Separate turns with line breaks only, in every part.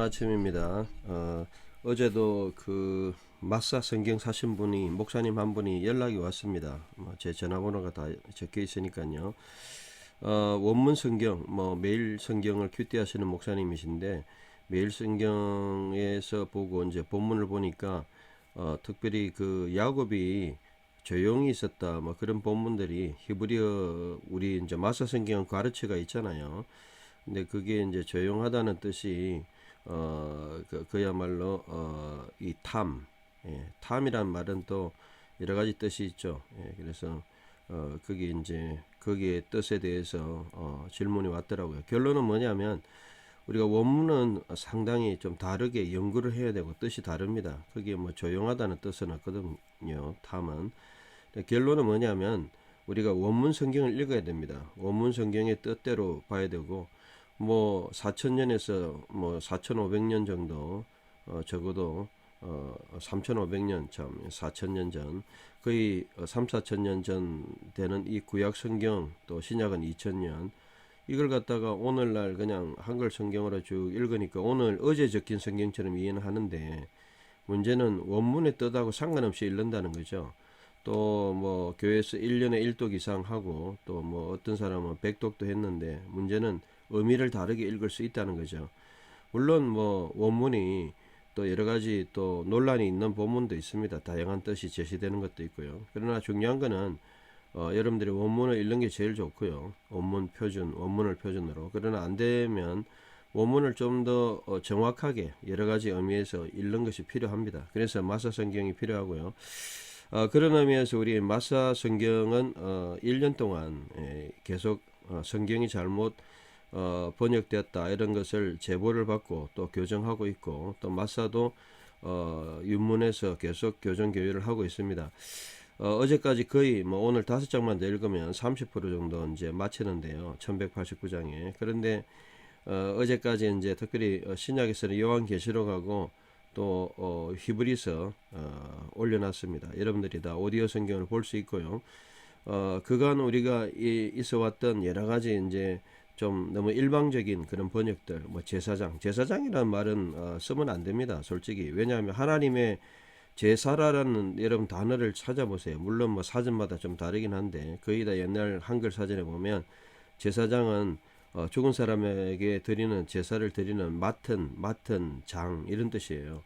아침입니다. 어, 어제도 그 마사 성경 사신 분이 목사님 한 분이 연락이 왔습니다. 뭐제 전화번호가 다 적혀 있으니까요. 어, 원문 성경 뭐 매일 성경을 큐티하시는 목사님이신데 매일 성경에서 보고 이제 본문을 보니까 어, 특별히 그 야곱이 조용히 있었다 뭐 그런 본문들이 히브리어 우리 이제 마사 성경 가르치가 있잖아요. 근데 그게 이제 조용하다는 뜻이 어 그, 그야말로 어 이 탐, 예, 탐이란 말은 또 여러 가지 뜻이 있죠. 예, 그래서 어 그게 이제 거기에 뜻에 대해서 어 질문이 왔더라고요. 결론은 뭐냐면 우리가 원문은 상당히 좀 다르게 연구를 해야 되고 뜻이 다릅니다. 그게 뭐 조용하다는 뜻은 없거든요. 탐은 결론은 뭐냐면 우리가 원문 성경을 읽어야 됩니다. 원문 성경의 뜻대로 봐야 되고 뭐 4천년에서 뭐 4,500년 정도 어 적어도 어 3,500년 참 4,000년 전 거의 3, 4천년 전 되는 이 구약 성경 또 신약은 2,000년 이걸 갖다가 오늘날 그냥 한글 성경으로 쭉 읽으니까 오늘 어제 적힌 성경처럼 이해는 하는데 문제는 원문의 뜻하고 상관없이 읽는다는 거죠. 또 뭐 교회에서 1년에 1독 이상 하고 또 뭐 어떤 사람은 100독도 했는데 문제는 의미를 다르게 읽을 수 있다는 거죠. 물론 뭐 원문이 또 여러 가지 또 논란이 있는 본문도 있습니다. 다양한 뜻이 제시되는 것도 있고요. 그러나 중요한 거는 어, 여러분들이 원문을 읽는 게 제일 좋고요. 원문 표준, 원문을 표준으로. 그러나 안 되면 원문을 좀더 어, 정확하게 여러 가지 의미에서 읽는 것이 필요합니다. 그래서 마사 성경이 필요하고요. 어, 그런 의미에서 우리 마사 성경은 어, 1년 동안 예, 계속 어, 성경이 잘못 어, 번역되었다 이런 것을 제보를 받고 또 교정하고 있고 또 마사도 어, 윤문에서 계속 교정 교육을 하고 있습니다. 어, 어제까지 거의 뭐 오늘 다섯 장만 더 읽으면 30% 정도 이제 마치는데요. 1189장에. 그런데 어, 어제까지 이제 특별히 어, 신약에서는 요한계시록하고 또 어, 히브리서 어, 올려놨습니다. 여러분들이 다 오디오 성경을 볼 수 있고요. 어, 그간 우리가 이, 있어 왔던 여러 가지 이제 좀 너무 일방적인 그런 번역들, 뭐 제사장, 제사장이라는 말은 어, 쓰면 안 됩니다. 솔직히 왜냐하면 하나님의 제사라는 여러분 단어를 찾아보세요. 물론 뭐 사전마다 좀 다르긴 한데 거의 다 옛날 한글 사전에 보면 제사장은 어, 죽은 사람에게 드리는 제사를 드리는 맡은 맡은 장 이런 뜻이에요.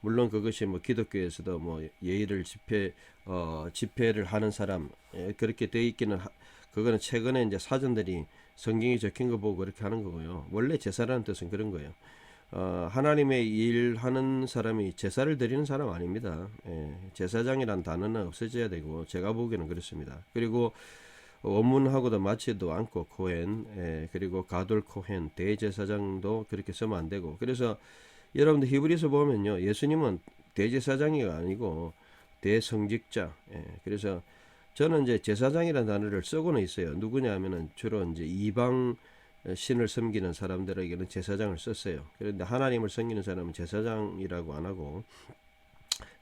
물론 그것이 뭐 기독교에서도 뭐 예의를 집회 어 집회를 하는 사람 예, 그렇게 돼 있기는 하, 그거는 최근에 이제 사전들이 성경이 적힌 거 보고 그렇게 하는 거고요. 원래 제사라는 뜻은 그런 거예요. 어, 하나님의 일하는 사람이 제사를 드리는 사람 아닙니다. 예, 제사장이란 단어는 없어져야 되고 제가 보기에는 그렇습니다. 그리고 원문하고도 맞지도 않고 코헨 예, 그리고 가돌 코헨 대제사장도 그렇게 쓰면 안 되고 그래서 여러분들 히브리서 보면요 예수님은 대제사장이 아니고 대성직자 예, 그래서 저는 이제 제사장이라는 단어를 쓰고는 있어요 누구냐 하면은 주로 이제 이방 신을 섬기는 사람들에게는 제사장을 썼어요 그런데 하나님을 섬기는 사람은 제사장이라고 안 하고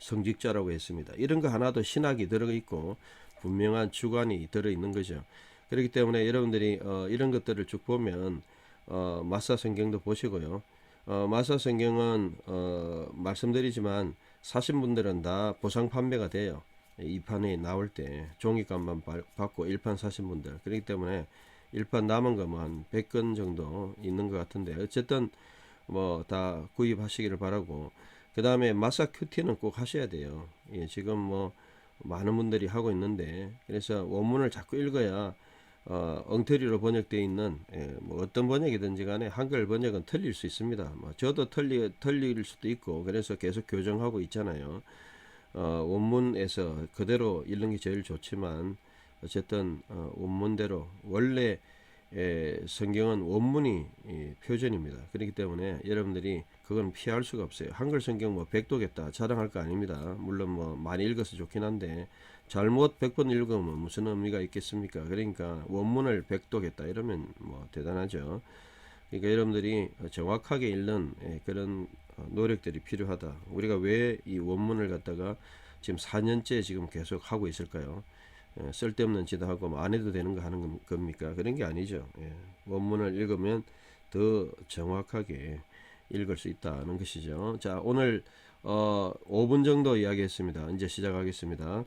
성직자라고 했습니다 이런 거 하나도 신학이 들어 있고 분명한 주관이 들어 있는 거죠. 그렇기 때문에 여러분들이 어, 이런 것들을 쭉 보면 어, 마사 성경도 보시고요. 어, 마사 성경은 어, 말씀드리지만 사신 분들은 다 보상 판매가 돼요. 이 판에 나올 때 종이값만 받고 일판 사신 분들 그렇기 때문에 일판 남은 거만 한 100건 정도 있는 것 같은데 어쨌든 뭐 다 구입하시기를 바라고 그 다음에 마사 큐티는 꼭 하셔야 돼요. 예, 지금 뭐 많은 분들이 하고 있는데 그래서 원문을 자꾸 읽어야 어, 엉터리로 번역되어 있는 예, 뭐 어떤 번역이든지 간에 한글 번역은 틀릴 수 있습니다. 뭐 저도 틀리, 틀릴 수도 있고 그래서 계속 교정하고 있잖아요. 어, 원문에서 그대로 읽는 게 제일 좋지만 어쨌든 어, 원문대로 원래 예, 성경은 원문이 예, 표준입니다. 그렇기 때문에 여러분들이 그건 피할 수가 없어요. 한글 성경 뭐 백도겠다 자랑할 거 아닙니다. 물론 뭐 많이 읽어서 좋긴 한데 잘못 백 번 읽으면 무슨 의미가 있겠습니까? 그러니까 원문을 백도겠다 이러면 뭐 대단하죠. 그러니까 여러분들이 정확하게 읽는 예, 그런 어, 노력들이 필요하다. 우리가 왜 이 원문을 갖다가 지금 4년째 지금 계속 하고 있을까요? 예, 쓸데없는 짓 하고 뭐 안 해도 되는 거 하는 겁니까? 그런 게 아니죠. 예, 원문을 읽으면 더 정확하게 읽을 수 있다는 것이죠. 자, 오늘 어 5분 정도 이야기했습니다. 이제 시작하겠습니다.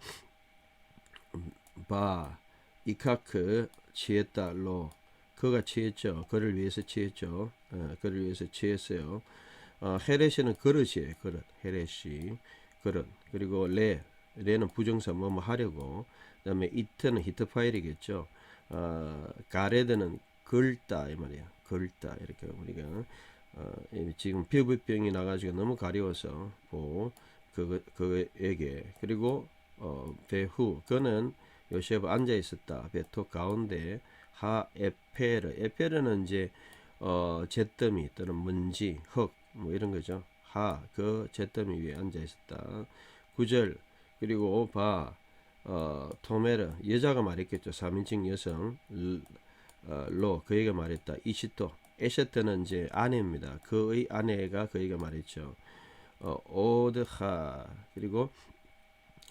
바 이카크 취했다 로 그가 취했죠. 그를 위해서 취했죠. 어, 그를 위해서 취했어요. 어, 헤레시는 그릇이에요. 그릇. 헤레시 그릇. 그리고 레 레는 부정사 뭐뭐 하려고. 그 다음에 이트는 히트 파일이겠죠. 어, 가레드는 긁다 이 말이야. 긁다 이렇게 우리가 어, 이 지금 피부병이 나가지고 너무 가려워서 보 그, 그에게 그리고 어, 배후 그는 요셉 앉아 있었다 배토 가운데 하 에페르 에페르는 이제 어, 잿더미 또는 먼지 흙 뭐 이런 거죠. 하 그 잿더미 위에 앉아 있었다. 구절 그리고 바 어, 토메르 여자가 말했겠죠. 3인칭 여성 르, 어, 로 그에게 말했다. 이시토 에셰트는 이제 아내입니다. 그의 아내가 그에게 말했죠. 어, 오드하 그리고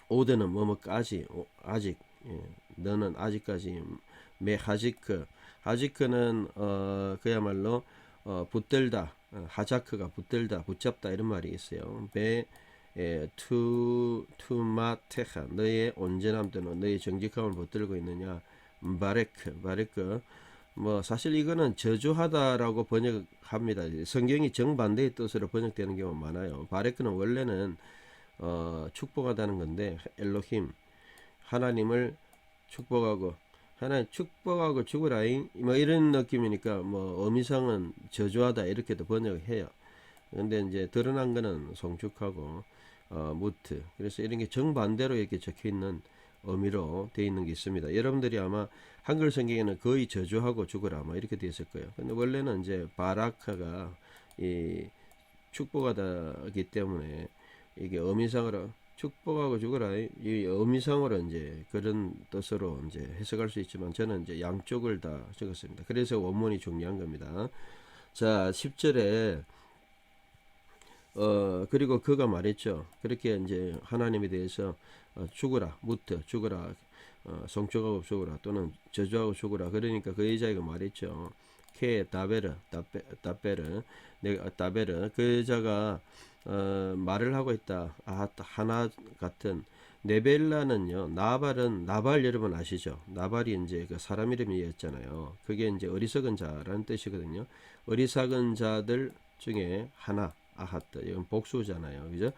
오드는 뭐뭐까지 오, 아직 예, 너는 아직까지 매 하지크. 하지크는 어, 그야말로 어, 붙들다. 어, 하자크가 붙들다 붙잡다 이런 말이 있어요. 배 예, 투 투마테ха 너의 온전함 또는 너의 정직함을 붙들고 있느냐 바레크 바레크 뭐 사실 이거는 저주하다라고 번역합니다. 성경이 정반대의 뜻으로 번역되는 경우가 많아요. 바레크는 원래는 어, 축복하다는 건데 엘로힘 하나님을 축복하고 하나님 축복하고 죽으라잉 뭐 이런 느낌이니까 뭐 어미상은 저주하다 이렇게도 번역해요. 근데 이제 드러난 거는 송축하고 어, 무트 그래서 이런 게 정반대로 이렇게 적혀 있는 의미로 되어 있는 게 있습니다. 여러분들이 아마 한글 성경에는 거의 저주하고 죽어라 뭐 이렇게 되어 있을 거예요. 근데 원래는 이제 바라카가 이 축복하다기 때문에 이게 어미상으로 축복하고 죽어라 이 어미상으로 이제 그런 뜻으로 이제 해석할 수 있지만 저는 이제 양쪽을 다 적었습니다. 그래서 원문이 중요한 겁니다. 자, 10절에 어 그리고 그가 말했죠. 그렇게 이제 하나님에 대해서 어, 죽어라, 무트, 죽어라, 어, 성적하고 죽어라 또는 저주하고 죽어라. 그러니까 그 여자가 말했죠. 케 다베르, 다베, 다베르, 내가 다베르 그 여자가 어, 말을 하고 있다. 아, 하나 같은 네벨라는요. 나발은 나발 여러분 아시죠? 나발이 이제 그 사람 이름이었잖아요. 그게 이제 어리석은 자라는 뜻이거든요. 어리석은 자들 중에 하나 아하트 이건 복수잖아요. 그죠?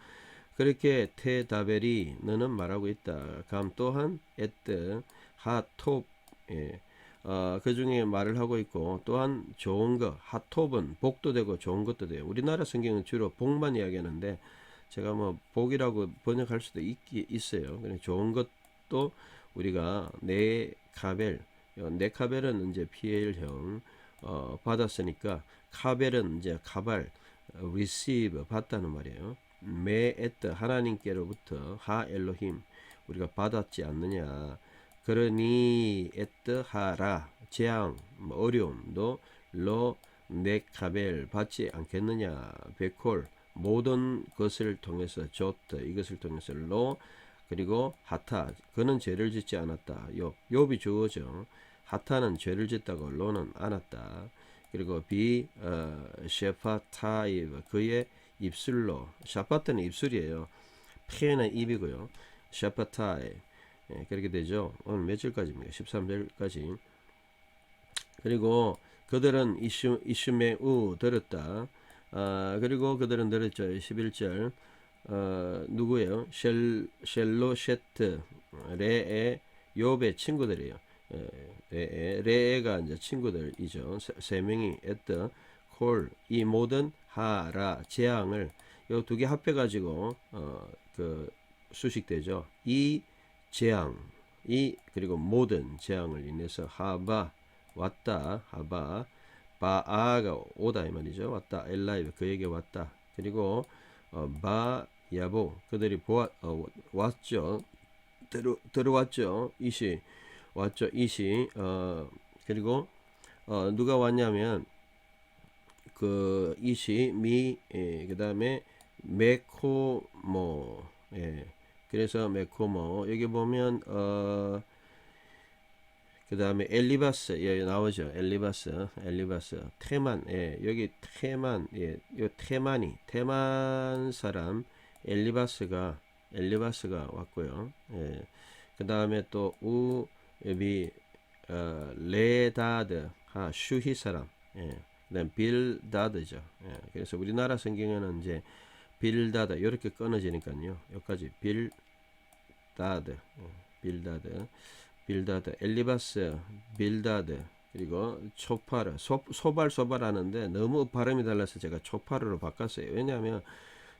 그렇게 테다벨이 너는 말하고 있다. 감 또한 에트 하톱 예. 어, 그 중에 말을 하고 있고 또한 좋은 거 하톱은 복도 되고 좋은 것도 돼요. 우리나라 성경은 주로 복만 이야기하는데 제가 뭐 복이라고 번역할 수도 있, 있어요. 그래 좋은 것도 우리가 네카벨 네카벨은 이제 PL형 어, 받았으니까 카벨은 이제 카발 receive 받다는 말이에요. 메에트 하나님께로부터 하 엘로힘 우리가 받았지 않느냐. 그러니 에트 하라 재앙 뭐 어려움도 로 네카벨 받지 않겠느냐. 베콜 모든 것을 통해서 좋트 이것을 통해서 로 그리고 하타 그는 죄를 짓지 않았다. 요 욥이 주어져. 하타는 죄를 짓다고 로는 않았다. 그리고 비 어, 셰파타이브 그의 입술로 샤파트는 입술이에요. 페는 입이고요. 샤파타이 예, 그렇게 되죠. 오늘 며칠까지입니까? 13절까지. 그리고 그들은 이슈 이슈메우 들었다. 아, 그리고 그들은 들었죠. 11절. 어, 누구예요? 셸 셸로셰트 레의 욥의 친구들이에요. 레에, 레에가 이제 친구들이죠. 세, 세 명이 에트 콜 이 모든 하라 재앙을 요 두 개 합해 가지고 어 그 수식되죠. 이 재앙 이 그리고 모든 재앙을 인해서 하바 왔다 하바 바아가 오다 이 말이죠. 왔다 엘라이브 그에게 왔다. 그리고 어, 바 야보 그들이 보아 어, 왔죠. 들어 들어왔죠. 이시 왔죠. 이시 어 그리고 어 누가 왔냐면 그 이시 미 예, 그다음에 메코모 예. 그래서 메코모 여기 보면 어 그 다음에 엘리바스 여기 나오죠. 엘리바스 엘리바스. 테만 예 여기 테만 예요 테만이 테만 사람 엘리바스가 엘리바스가 왔고요. 예그 다음에 또 우비 어, 레다드 하 슈히 사람 예. 그 다음 빌다드죠. 예. 그래서 우리나라 성경에는 이제 빌다드 이렇게 끊어지니까요 여기까지 빌다드 예, 빌다드 빌다드, 엘리바스, 빌다드, 그리고 초파르, 소, 소발 소발 하는데 너무 발음이 달라서 제가 초파르로 바꿨어요. 왜냐하면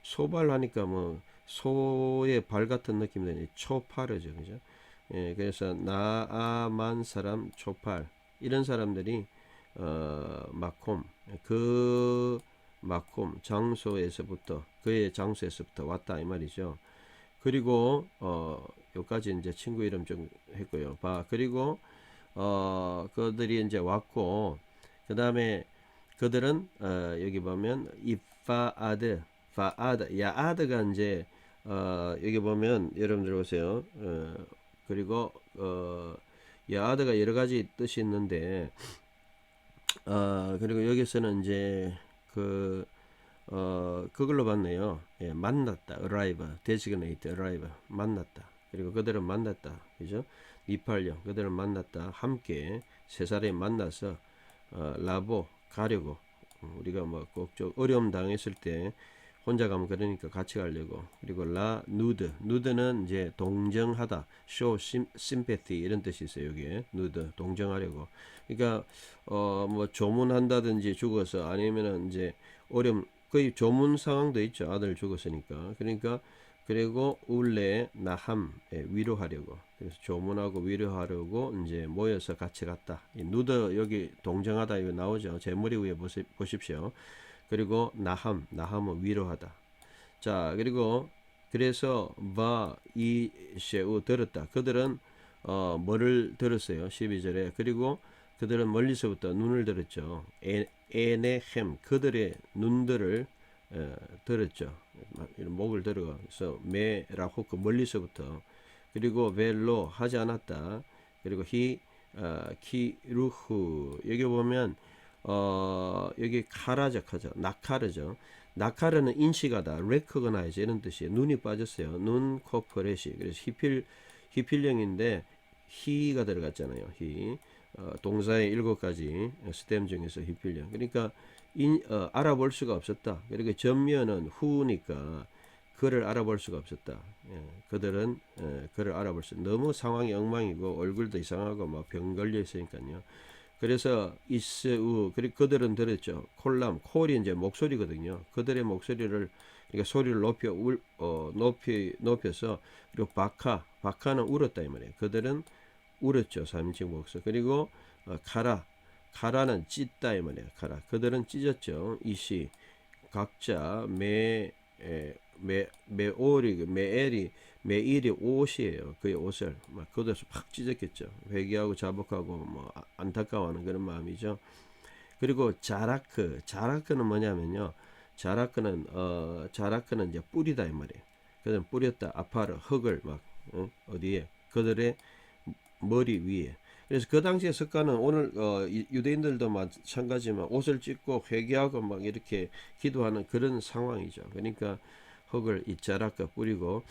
소발 하니까 뭐 소의 발 같은 느낌이 드니 초파르죠, 그죠? 예, 그래서 나아만 사람 초팔 이런 사람들이 어 마콤 그 마콤 장소에서부터 그의 장소에서부터 왔다 이 말이죠. 그리고 어 요까지 이제 친구 이름 좀 했고요. 봐 그리고 어 그들이 이제 왔고 그 다음에 그들은 어 여기 보면 이파아드 파아드 야아드가 이제 어 여기 보면 여러분들 보세요. 어 그리고 어 야아드가 여러 가지 뜻이 있는데 어 그리고 여기서는 이제 그 어, 그걸로 봤네요. 예, 만났다. arrive, designate, arrive. 만났다. 그리고 그들은 만났다. 그죠? 이팔령, 그들은 만났다. 함께 세 사람이 만나서, 어, 라보, 가려고. 음, 우리가 뭐 꼭 좀 어려움 당했을 때 혼자 가면 그러니까 같이 가려고. 그리고 라, 누드. 누드는 이제 동정하다. show sympathy 이런 뜻이 있어요. 여기에. 누드. 동정하려고. 그러니까, 어, 뭐 조문한다든지 죽어서 아니면은 이제 어려움, 거의 조문 상황도 있죠. 아들 죽었으니까. 그러니까 그리고 울레 나함 예, 위로하려고. 그래서 조문하고 위로하려고 이제 모여서 같이 갔다. 이 누더 여기 동정하다 이거 나오죠. 제 머리 위에 보십시오. 그리고 나함 나함은 위로하다. 자 그리고 그래서 바이 셰우 들었다. 그들은 어 뭐를 들었어요. 12절에 그리고 그들은 멀리서부터 눈을 들었죠. 에, 에네햄 그들의 눈들을 어, 들었죠. 이런 목을 들어서 메라고 그 멀리서부터 그리고 벨로 하지 않았다. 그리고 히 어, 키루후 여기 보면 어, 여기 카라적하죠. 나카르죠. 나카르는 인식하다, recognize 이런 뜻이에요. 눈이 빠졌어요. 눈, 코, 퍼렛이. 그래서 히필 히필령인데 히가 들어갔잖아요. 히. 어, 동사의 일곱 가지 스템 중에서 히필령. 그러니까 인, 어, 알아볼 수가 없었다. 그리고 전면은 후니까 그를 알아볼 수가 없었다. 예, 그들은 예, 그를 알아볼 수 너무 상황이 엉망이고 얼굴도 이상하고 막 병 걸려 있으니까요. 그래서 이스우 그리고 그들은 들었죠. 콜람 콜이 이제 목소리거든요. 그들의 목소리를 그러니까 소리를 높여 울, 어, 높이 높여서 그리고 바카 바카는 울었다 이 말이에요. 그들은 울었죠. 삼인칭 목소. 그리고 어, 카라 카라는 찢다 이 말이에요. 카라 그들은 찢었죠. 이시 각자 매 에, 매 매오리 매엘이 매일이 옷이에요. 그의 옷을 막 걷어서 팍 찢었겠죠. 회개하고 자복하고 뭐 아- 안타까워하는 그런 마음이죠. 그리고 자라크 자라크는 뭐냐면요. 자라크는 어 자라크는 이제 뿌리다 이 말이에요. 그들은 뿌렸다 아파르 흙을 막 어, 어디에 그들의 머리 위에. 그래서 그 당시에 습관은 오늘 어, 이- 유대인들도 마찬가지지만 옷을 찢고 회개하고 막 이렇게 기도하는 그런 상황이죠. 그러니까 흙을 이자라까 뿌리고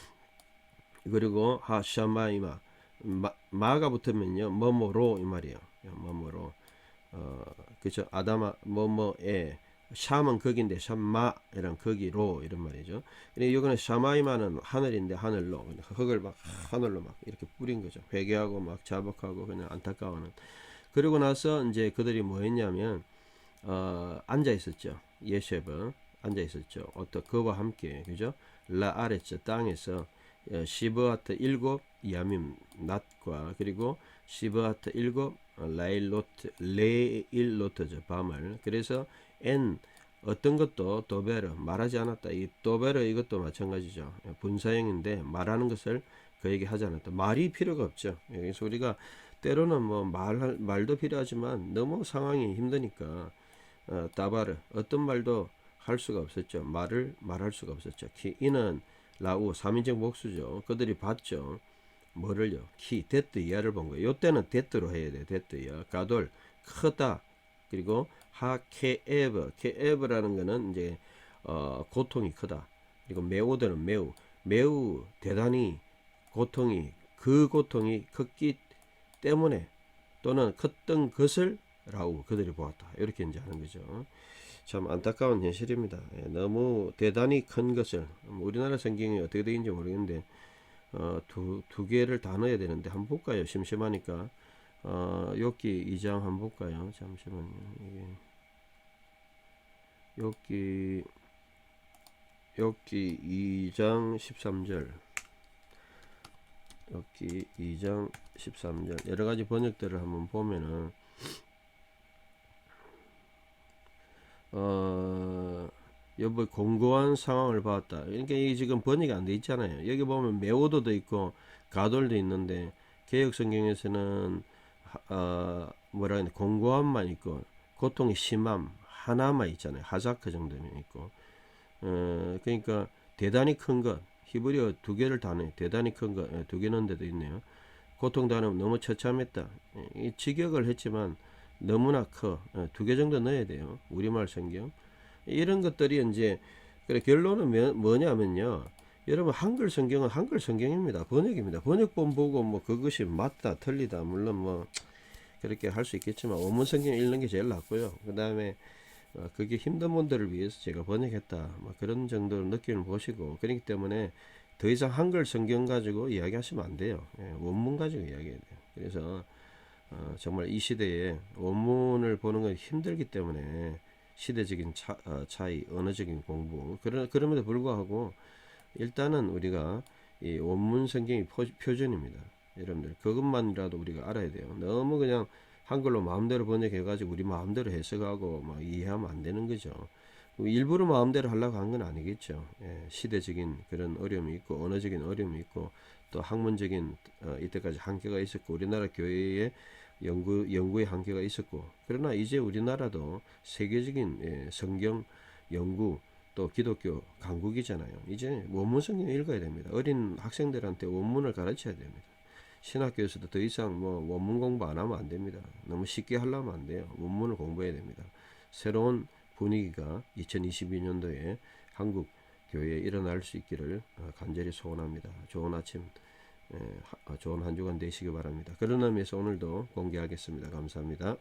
그리고 하샤마이마 마, 마 가 붙으면요 뭐뭐로 이 말이에요. 뭐뭐로 어 그죠 아다마 뭐뭐에 샴은 거기인데 샴마이란 거기로 이런 말이죠. 근데 이거는 샤마이마는 하늘인데 하늘로 흙을 막 하늘로 막 이렇게 뿌린 거죠. 회개하고 막 자복하고 그냥 안타까워하는. 그리고 나서 이제 그들이 뭐 했냐면 어 앉아 있었죠. 예셰브 앉아 있었죠. 어떤 그와 함께 그죠? 라 아레츠 땅에서 어, 시브아트 일곱 야밈 낮과 그리고 시브아트 일곱 어, 라일로트 레일로트죠 밤을. 그래서 엔 어떤 것도 도베르 말하지 않았다. 이 도베르 이것도 마찬가지죠. 분사형인데 말하는 것을 그에게 하지 않았다. 말이 필요가 없죠. 그래서 우리가 때로는 뭐 말 말도 필요하지만 너무 상황이 힘드니까 어, 다바르 어떤 말도 할 수가 없었죠 말을 말할 수가 없었죠 키 이는 라우 3인칭 복수죠. 그들이 봤죠. 뭐를요? 키, 데트 이하를 본 거예요. 요때는 데트로 해야 돼요. 데트 이하. 가돌, 크다. 그리고 하케에브. 케에브라는 거는 이제 어, 고통이 크다. 그리고 매우들은 매우. 매우 대단히 고통이 그 고통이 컸기 때문에 또는 컸던 것을 라고 그들이 보았다. 이렇게 이제 하는 거죠. 참 안타까운 현실입니다. 예, 너무 대단히 큰 것을 뭐 우리나라 성경이 어떻게 되는지 모르겠는데 어, 두, 두 개를 다 넣어야 되는데 한번 볼까요? 심심하니까 어, 욥기 2장 한번 볼까요? 잠시만요. 이게 욥기 욥기 2장 13절 욥기 2장 13절 여러 가지 번역들을 한번 보면은 어 여보 공고한 상황을 봤다. 그러니까 이게 지금 번역이 안 돼 있잖아요. 여기 보면 매오도도 있고 가돌도 있는데 개혁 성경에서는 하- 어, 뭐라 해야 공고함만 있고 고통이 심함 하나만 있잖아요. 하자크 정도면 있고 어 그러니까 대단히 큰 것. 히브리어 두 개를 다네. 대단히 큰 것. 예, 두개 넣은 데도 있네요. 고통 단어 너무 처참했다. 예, 이 직역을 했지만 너무나 커. 예, 두개 정도 넣어야 돼요. 우리말 성경. 이런 것들이 이제 그래 결론은 뭐- 뭐냐면요. 여러분 한글 성경은 한글 성경입니다. 번역입니다. 번역본 보고 뭐 그것이 맞다 틀리다 물론 뭐 그렇게 할 수 있겠지만 원문 성경 읽는 게 제일 낫고요. 그 다음에 어, 그게 힘든 분들을 위해서 제가 번역했다. 뭐 그런 정도로 느낌을 보시고 그렇기 때문에 더 이상 한글 성경 가지고 이야기하시면 안 돼요. 예, 원문 가지고 이야기해야 돼요. 그래서 어, 정말 이 시대에 원문을 보는 건 힘들기 때문에 시대적인 차, 어, 차이, 언어적인 공부 그러, 그럼에도 불구하고 일단은 우리가 이 원문 성경이 포, 표준입니다. 여러분들 그것만이라도 우리가 알아야 돼요. 너무 그냥 한글로 마음대로 번역해가지고 우리 마음대로 해석하고 막 이해하면 안 되는 거죠. 일부러 마음대로 하려고 한 건 아니겠죠. 예, 시대적인 그런 어려움이 있고 언어적인 어려움이 있고 또 학문적인 어, 이때까지 한계가 있었고 우리나라 교회의 연구 연구의 한계가 있었고 그러나 이제 우리나라도 세계적인 예, 성경 연구 또 기독교 강국이잖아요. 이제 원문 성경 읽어야 됩니다. 어린 학생들한테 원문을 가르쳐야 됩니다. 신학교에서도 더 이상 뭐 원문 공부 안 하면 안 됩니다. 너무 쉽게 하려면 안 돼요. 원문을 공부해야 됩니다. 새로운 분위기가 2022년도에 한국 교회에 일어날 수 있기를 어, 간절히 소원합니다. 좋은 아침, 좋은 한 주간 되시기 바랍니다. 그런 의미에서 오늘도 공개하겠습니다. 감사합니다.